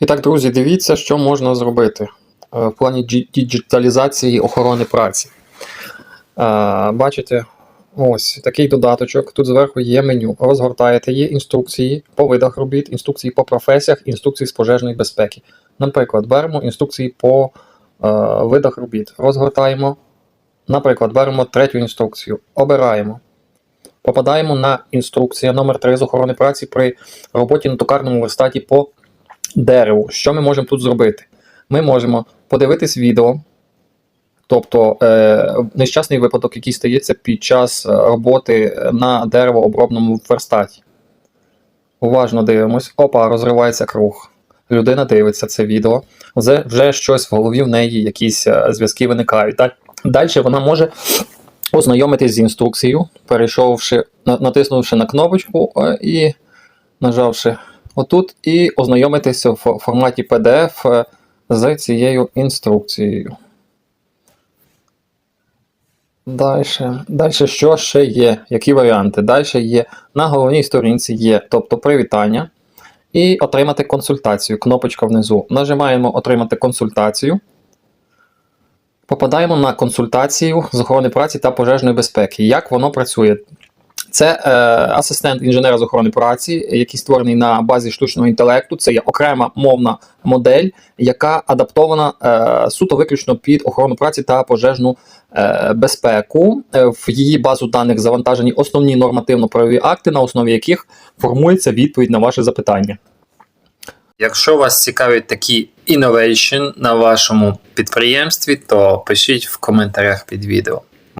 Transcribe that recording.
І так, друзі, дивіться, що можна зробити е, в плані діджиталізації охорони праці. Е, Бачите, ось такий додаточок. Тут зверху є меню. Розгортаєте, є інструкції по видах робіт, інструкції по професіях, інструкції з пожежної безпеки. Наприклад, беремо інструкції по е, видах робіт. Розгортаємо. Наприклад, беремо третю інструкцію, обираємо. Попадаємо на інструкцію номер 3 з охорони праці при роботі на токарному верстаті по дереву. Що ми можемо тут зробити? Ми можемо подивитись відео, тобто е, нещасний випадок, який стається під час е, роботи на деревообробному верстаті. Уважно дивимось. Опа, розривається круг. Людина дивиться це відео, вже, вже щось в голові в неї, якісь е, зв'язки виникають. Далі вона може ознайомитись з інструкцією, перейшовши, натиснувши на кнопочку е, і нажавши отут, і ознайомитися в форматі PDF е, з цією інструкцією. Далі. Далі що ще є? Які варіанти? Далі є на головній сторінці є, тобто привітання. І отримати консультацію. Кнопочка внизу. Нажимаємо Отримати консультацію. Попадаємо на консультацію з охорони праці та пожежної безпеки. Як воно працює? Це е, асистент інженера з охорони праці, який створений на базі штучного інтелекту. Це є окрема мовна модель, яка адаптована е, суто виключно під охорону праці та пожежну е, безпеку. Е, в її базу даних завантажені основні нормативно-правові акти, на основі яких формується відповідь на ваше запитання. Якщо вас цікавить такі innovation на вашому підприємстві, то пишіть в коментарях під відео.